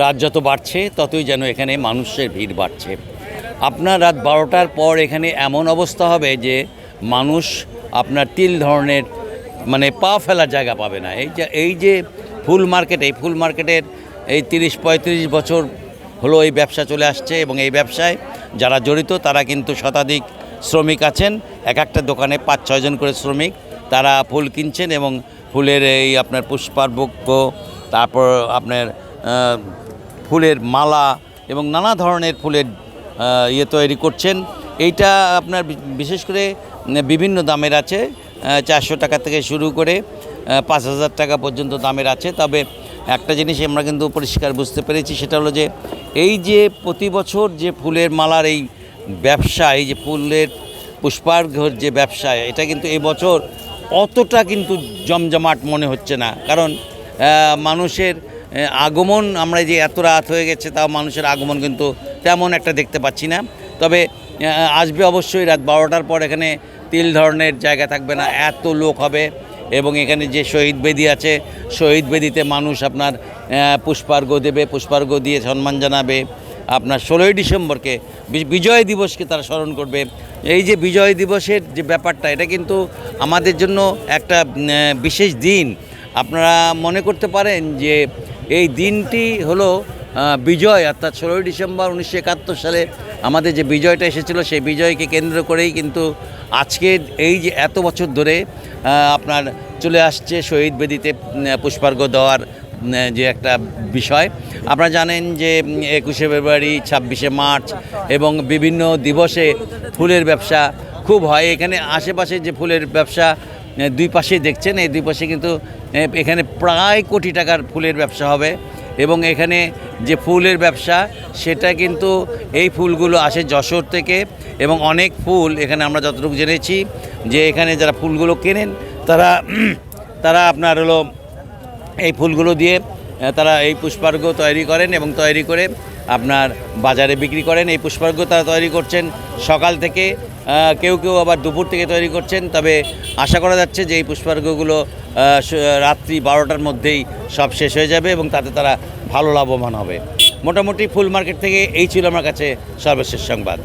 রাত যত বাড়ছে, ততই যেন এখানে মানুষের ভিড় বাড়ছে। আপনার রাত বারোটার পর এখানে এমন অবস্থা হবে যে মানুষ আপনার তিল ধরনের মানে পা ফেলার জায়গা পাবে না। এই যে এই যে ফুল মার্কেট, এই ফুল মার্কেটের এই তিরিশ পঁয়ত্রিশ বছর হলো এই ব্যবসা চলে আসছে এবং এই ব্যবসায় যারা জড়িত, তারা কিন্তু শতাধিক শ্রমিক আছেন। এক একটা দোকানে পাঁচ ছয়জন করে শ্রমিক, তারা ফুল কিনছেন এবং ফুলের এই আপনার পুষ্পার পুষ্পার্বক্য তারপর আপনার ফুলের মালা এবং নানা ধরনের ফুলের ইয়ে তৈরি করছেন। এইটা আপনার বিশেষ করে বিভিন্ন দামের আছে চারশো টাকা থেকে শুরু করে পাঁচ হাজার টাকা পর্যন্ত দামের আছে। তবে একটা জিনিস আমরা কিন্তু পরিষ্কার বুঝতে পেরেছি, সেটা হলো যে এই যে প্রতি বছর যে ফুলের মালার এই ব্যবসা, এই যে ফুলের পুষ্পার্ঘর যে ব্যবসা, এটা কিন্তু এবছর অতটা কিন্তু জমজমাট মনে হচ্ছে না। কারণ মানুষের আগমন, আমরা যে এত রাত হয়ে গেছে, তাও মানুষের আগমন কিন্তু তেমন একটা দেখতে পাচ্ছি না। তবে আসবে অবশ্যই রাত বারোটার পর এখানে তিল ধরনের জায়গা থাকবে না, এত লোক হবে এবং এখানে যে শহীদ বেদি আছে, শহীদ বেদিতে মানুষ আপনার পুষ্পার্ঘ দেবে, পুষ্পার্ঘ দিয়ে সম্মান জানাবে। আপনার ষোলোই ডিসেম্বরকে বিজয় দিবসকে তারা স্মরণ করবে। এই যে বিজয় দিবসের যে ব্যাপারটা, এটা কিন্তু আমাদের জন্য একটা বিশেষ দিন। আপনারা মনে করতে পারেন যে এই দিনটি হলো বিজয়, অর্থাৎ ষোলোই ডিসেম্বর উনিশশো একাত্তর সালে আমাদের যে বিজয়টা এসেছিল, সেই বিজয়কে কেন্দ্র করেই কিন্তু আজকে এই যে এত বছর ধরে আপনার চলে আসছে শহীদ বেদিতে পুষ্পার্ঘ দেওয়ার যে একটা বিষয়। আপনারা জানেন যে একুশে ফেব্রুয়ারি, ছাব্বিশে মার্চ এবং বিভিন্ন দিবসে ফুলের ব্যবসা খুব হয়। এখানে আশেপাশে যে ফুলের ব্যবসা দুই পাশেই দেখছেন, এই দুই পাশে কিন্তু এখানে প্রায় কোটি টাকার ফুলের ব্যবসা হবে এবং এখানে যে ফুলের ব্যবসা, সেটা কিন্তু এই ফুলগুলো আসে যশোর থেকে এবং অনেক ফুল এখানে আমরা যতটুকু জেনেছি যে এখানে যারা ফুলগুলো কেনেন, তারা তারা আপনার হলো এই ফুলগুলো দিয়ে তারা এই পুষ্পার্ঘ তৈরি করেন এবং তৈরি করে আপনার বাজারে বিক্রি করেন। এই পুষ্পার্ঘ তারা তৈরি করছেন সকাল থেকে কেউ কেউ আবার দুপুর থেকে তৈরি করছেন, তবে আশা করা যাচ্ছে যে এই পুষ্পার্ঘগুলো রাত্রি বারোটার মধ্যেই সব শেষ হয়ে যাবে এবং তাতে তারা ভালো লাভবান হবে। মোটামুটি ফুল মার্কেট থেকে এই ছিল আমার কাছে সর্বশেষ সংবাদ।